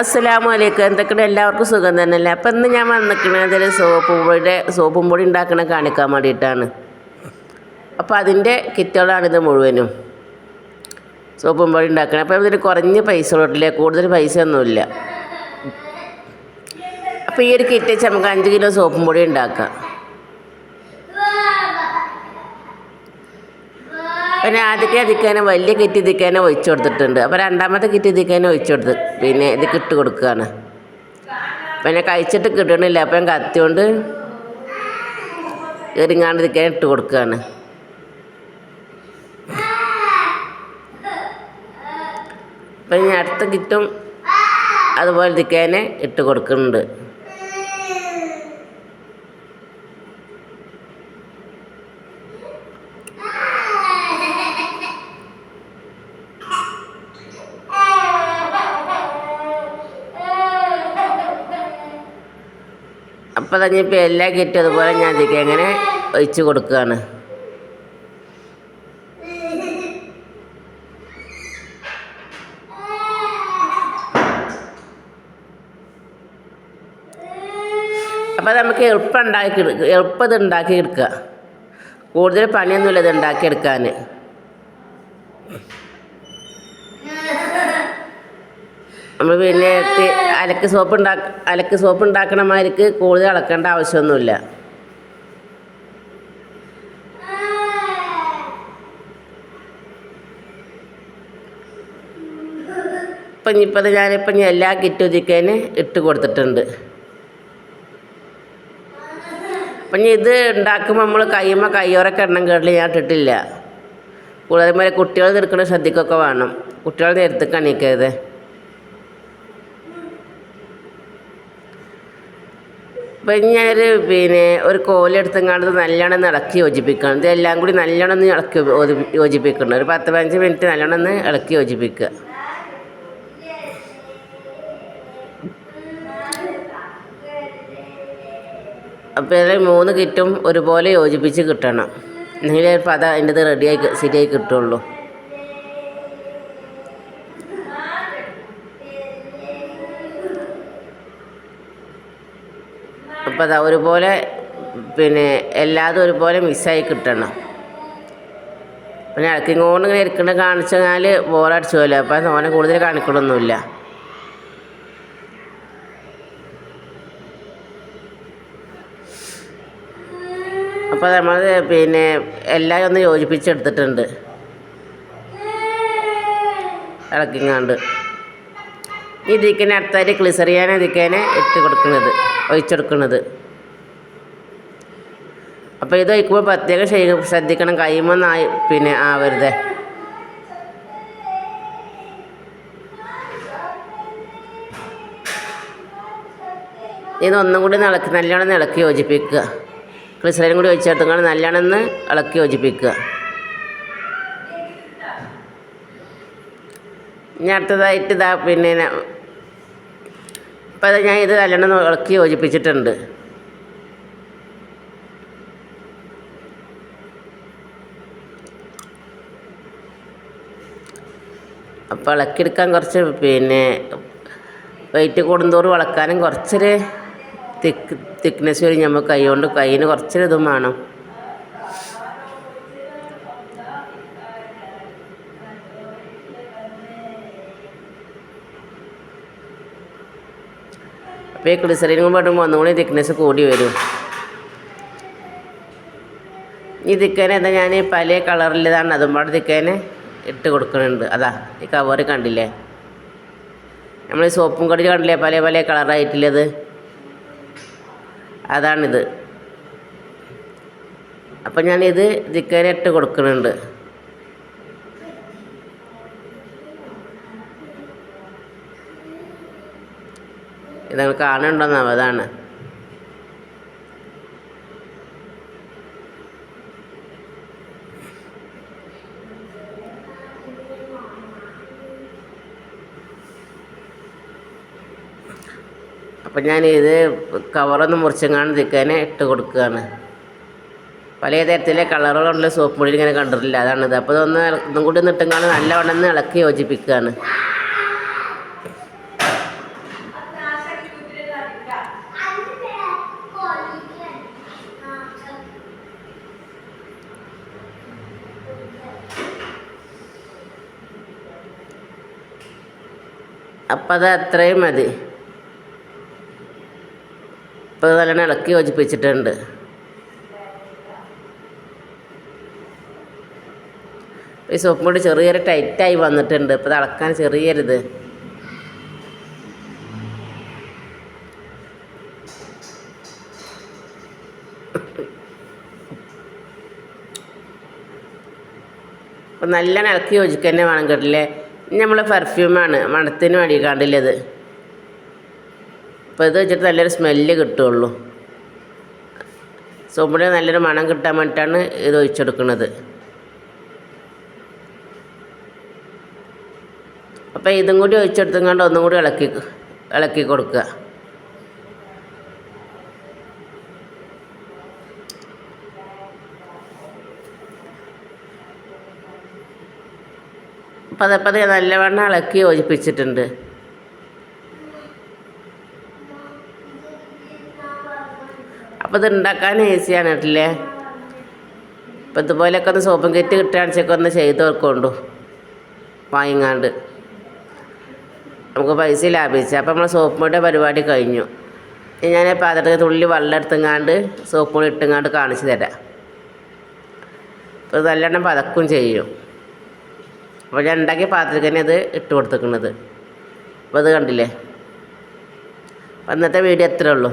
അസ്സലാമു അലൈക്കും എന്തൊക്കെയാണ് എല്ലാവർക്കും സുഖം തന്നെയല്ലേ? അപ്പം ഇന്ന് ഞാൻ വന്നിരിക്കുന്നത് അതിൽ സോപ്പും പൊടിയുടെ സോപ്പും പൊടി ഉണ്ടാക്കണ കാണിക്കാൻ വേണ്ടിയിട്ടാണ്. അപ്പോൾ അതിന്റെ കിറ്റുകളാണിത് മുഴുവനും. സോപ്പും പൊടി ഉണ്ടാക്കണം. അപ്പോൾ ഇതിന് കുറഞ്ഞ പൈസ ഉള്ളില്ല കൂടുതൽ പൈസ ഒന്നുമില്ല. അപ്പോൾ ഈ ഒരു കിറ്റ് നമുക്ക് അഞ്ച് കിലോ സോപ്പും പൊടി ഉണ്ടാക്കാം. പിന്നെ ആദ്യത്തെ അതിക്കാനെ വലിയ കിറ്റ് ഇതിക്കാനെ ഒഴിച്ചു കൊടുത്തിട്ടുണ്ട്. അപ്പോൾ രണ്ടാമത്തെ കിറ്റ് ഇതിക്കാനെ ഒഴിച്ചു കൊടുത്ത് പിന്നെ ഇത് കിട്ട് കൊടുക്കുകയാണ് പിന്നെ കഴിച്ചിട്ട് കിട്ടണില്ല. അപ്പം ഞാൻ കത്തി കൊണ്ട് എറിങ്ങാണ്ട് ഇതിക്കാൻ ഇട്ട് കൊടുക്കുകയാണ് അപ്പം ഇനി അടുത്ത കിറ്റും അതുപോലെ ഇതിക്കാനെ ഇട്ട് കൊടുക്കുന്നുണ്ട്. അപ്പോൾ തന്നിപ്പോൾ എല്ലാം കിറ്റും അതുപോലെ ഞാൻ ഇതിക്ക് എങ്ങനെ ഒഴിച്ച് കൊടുക്കുകയാണ് അപ്പോൾ നമുക്ക് എളുപ്പം ഉണ്ടാക്കി എളുപ്പം ഉണ്ടാക്കി എടുക്കുക കൂടുതൽ പണിയൊന്നുമില്ല ഇത് ഉണ്ടാക്കിയെടുക്കാൻ നമ്മൾ പിന്നെ അലക്ക് സോപ്പ് ഉണ്ടാക്ക അലക്ക് സോപ്പ് ഉണ്ടാക്കണമാർക്ക് കൂടുതൽ അളക്കേണ്ട ആവശ്യമൊന്നുമില്ല. ഇപ്പം ഇനിയിപ്പോൾ ഞാനിപ്പം ഇനി എല്ലാ കിറ്റ് ഒതുക്കേന് ഇട്ട് കൊടുത്തിട്ടുണ്ട്. അപ്പം ഇത് ഉണ്ടാക്കുമ്പോൾ നമ്മൾ കയ്യുമ്മ കയ്യോറൊക്കെ എണ്ണം കേട്ടില്ല ഞാൻ ഇട്ടിട്ടില്ല. കൂടുതൽ കുട്ടികൾ തീർക്കണ ശ്രദ്ധിക്കൊക്കെ വേണം. കുട്ടികൾ നേരത്തേക്ക് കണിക്കരുത് അപ്പം ഞാനൊരു പിന്നെ ഒരു കോലെടുത്തെങ്ങാണ്ട് നല്ലോണം ഇളക്കി യോജിപ്പിക്കണം. ഇതെല്ലാം കൂടി നല്ലോണം ഇളക്കി യോജി- യോജിപ്പിക്കണം. ഒരു പത്ത് പതിനഞ്ച് മിനിറ്റ് നല്ലോണം ഇളക്കി യോജിപ്പിക്കുക. അപ്പോൾ മൂന്ന് കിറ്റും ഒരുപോലെ യോജിപ്പിച്ച് കിട്ടണം. എന്നെങ്കിലേ അത് അതിന്റെ റെഡിയായി ശരിയായി കിട്ടുള്ളൂ. അപ്പോൾ ഒരുപോലെ പിന്നെ എല്ലാതും ഒരുപോലെ മിസ്സായി കിട്ടണം. പിന്നെ ഇളക്കിങ്ങോണ്ട് ഇങ്ങനെ ഇരിക്കണ കാണിച്ചു കഴിഞ്ഞാൽ ബോറടിച്ചു പോലെ അപ്പം ഓനെ കൂടുതൽ കാണിക്കണമൊന്നുമില്ല അപ്പോൾ നമ്മൾ പിന്നെ എല്ലാം ഒന്ന് യോജിപ്പിച്ചെടുത്തിട്ടുണ്ട്. ഇളക്കിങ്ങാണ്ട് ഇതിക്കനെ അടുത്തായിട്ട് ക്ലിസറിയാണ് ഇതിക്കേനെ ഇട്ട് കൊടുക്കുന്നത് ഒഴിച്ചെടുക്കുന്നത് അപ്പോൾ ഇത് ഒഴിക്കുമ്പോൾ പ്രത്യേകം ശ്രദ്ധിക്കണം. കൈമൊന്നായി പിന്നെ ആവരുത് ഇതൊന്നും കൂടി ഇളക്കി നല്ലോണം ഇളക്കി യോജിപ്പിക്കുക. ക്ലിസറിനും കൂടി ഒഴിച്ചെടുത്തുകൊണ്ട് നല്ലോണം ഒന്ന് ഇളക്കി യോജിപ്പിക്കുക. ഇനി അടുത്തതായിട്ട് ഇതാ പിന്നെ ഇപ്പം ഞാൻ ഇത് നല്ലോണം ഇളക്കി യോജിപ്പിച്ചിട്ടുണ്ട്. അപ്പോൾ ഇളക്കിയെടുക്കാൻ കുറച്ച് പിന്നെ വെയിറ്റ് കൂടുന്തോറും ഇളക്കാനും കുറച്ചൊരു തിക്ക് തിക്നെസ് വരും. നമ്മൾ കൈ കൊണ്ട് കയ്യിന് കുറച്ചൊരു ഇതും വേണം. അപ്പോൾ ഈ ഗ്ലിസറിനും പെടുമ്പോൾ ഒന്നുകൂടി തിക്നെസ് കൂടി വരും. ഈ തിക്കേനെ എന്താ ഞാൻ പല കളറിലിതാണ് അതും പാടെ ദിക്കേനെ ഇട്ട് കൊടുക്കുന്നുണ്ട് അതാ ഈ കവർ കണ്ടില്ലേ? നമ്മൾ സോപ്പും കടി കണ്ടില്ലേ? പല പല കളറായിട്ടുള്ളത് അതാണിത്. അപ്പം ഞാനിത് തിക്കേനെ ഇട്ട് കൊടുക്കുന്നുണ്ട് ഇതങ്ങൾ കാണുന്നുണ്ടെന്നാണ് അതാണ്. അപ്പം ഞാൻ ഇത് കവറൊന്ന് മുറിച്ചെങ്ങാണ്ട് നിൽക്കാനെ ഇട്ട് കൊടുക്കുകയാണ്. പല തരത്തിലെ കളറുകളുള്ള സോപ്പ് പൊടി ഇങ്ങനെ കണ്ടിട്ടില്ല. അതാണിത് അപ്പോൾ ഇതൊന്ന് ഒന്നും കൂടി നിട്ടുങ്ങാണ്ട് നല്ലവണ്ണം ഇളക്കി യോജിപ്പിക്കുകയാണ്. അപ്പം അത് അത്രയും മതി. ഇപ്പോൾ നല്ലോണം ഇളക്കി യോജിപ്പിച്ചിട്ടുണ്ട്. ഈ സോപ്പ് പൊടി ചെറിയൊരു ടൈറ്റായി വന്നിട്ടുണ്ട്. ഇപ്പോൾ തിളക്കാൻ ചെറിയരുത്. അപ്പം നല്ലോണം ഇളക്കി യോജിക്കുക തന്നെ വേണം കേട്ടില്ലേ? നമ്മളെ പെർഫ്യൂമാണ് മണത്തിന് വേണ്ടി കണ്ടില്ലത് അപ്പോൾ ഇത് വെച്ചിട്ട് നല്ലൊരു സ്മെല്ല് കിട്ടുള്ളൂ. സോപ്പിന് നല്ലൊരു മണം കിട്ടാൻ വേണ്ടിയിട്ടാണ് ഇത് ഒഴിച്ചെടുക്കുന്നത്. അപ്പോൾ ഇതും കൂടി ഒഴിച്ചെടുത്തുകൊണ്ട് ഒന്നും കൂടി ഇളക്കി ഇളക്കി കൊടുക്കുക. പതെ പതെ നല്ലവണ്ണം ഇളക്കി യോജിപ്പിച്ചിട്ടുണ്ട്. അപ്പോൾ ഇത് ഉണ്ടാക്കാൻ ഈസിയാണ് കേട്ടില്ലേ? അപ്പോൾ ഇതുപോലെയൊക്കെ ഒന്ന് സോപ്പും കിറ്റ് കിട്ടുകയാണെച്ചൊക്കെ ഒന്ന് ചെയ്ത് വെക്കൊണ്ടു. വാങ്ങിങ്ങാണ്ട്. നമുക്ക് പൈസ ലാഭിച്ചു. അപ്പോൾ നമ്മൾ സോപ്പ് പൊടിയുടെ പരിപാടി കഴിഞ്ഞു. ഇനി ഞാൻ പാത്രത്തിൽ തുള്ളി വെള്ളം എടുത്തുങ്ങാണ്ട് സോപ്പ് പൊടി ഇട്ടുങ്ങാണ്ട് കാണിച്ചു തരാം. അപ്പോൾ നല്ലെണ്ണം പതക്കും ചെയ്യും. അപ്പോൾ ഞാൻ ഉണ്ടാക്കിയ പാത്രത്തിൽ തന്നെ അത് ഇട്ട് കൊടുത്തേക്കുന്നത് അപ്പോൾ അത് കണ്ടില്ലേ? അന്നത്തെ വീഡിയോ എത്രയേ ഉള്ളൂ.